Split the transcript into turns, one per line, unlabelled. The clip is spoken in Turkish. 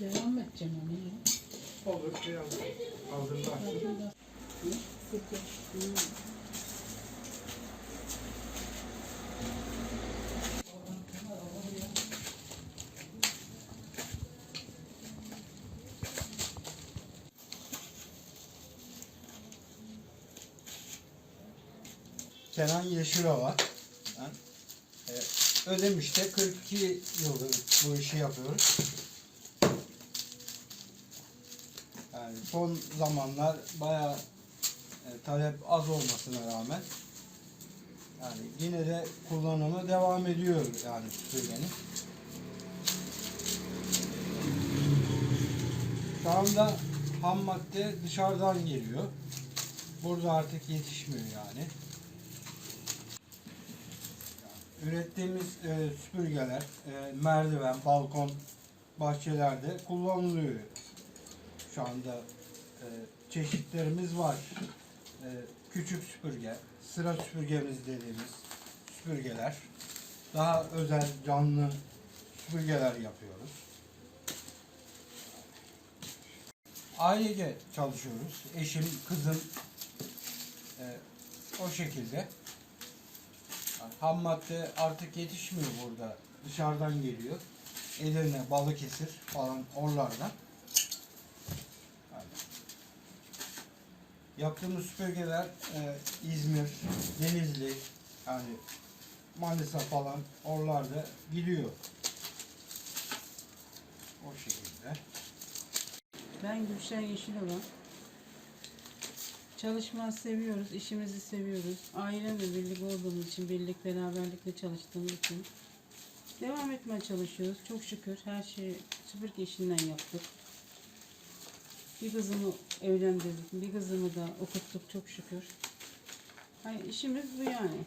Devam edeceğim onu ya.
Olur şey aldım. Aldığında açtım.
Kenan Yeşilova. Ben e, Ödemiş'te 42 yıldır bu işi yapıyoruz. Yani son zamanlar bayağı e, talep az olmasına rağmen yani yine de kullanımı devam ediyor yani süpürgenin. Şu anda ham madde dışarıdan geliyor. Burada artık yetişmiyor yani. Ürettiğimiz e, süpürgeler, e, merdiven, balkon, bahçelerde kullanılıyor. Şu anda e, çeşitlerimiz var. E, küçük süpürge, sıra süpürgemiz dediğimiz süpürgeler. Daha özel canlı süpürgeler yapıyoruz. Ailece çalışıyoruz. Eşim, kızım e, o şekilde. Ham madde artık yetişmiyor burada. Dışarıdan geliyor. Edirne, Balıkesir falan oralardan. Yaptığımız süpürgeler e, İzmir, Denizli, yani Manisa falan oralarda gidiyor. O şekilde.
Ben Gülşen Yeşilova. Çalışmayı seviyoruz, işimizi seviyoruz. Ailemle birlik olduğumuz için, birlik beraberlikle çalıştığımız için devam etmeye çalışıyoruz. Çok şükür her şeyi süpürge işinden yaptık. Bir kızımı evlendirdik, bir kızımı da okuttuk çok şükür. Hani işimiz bu yani.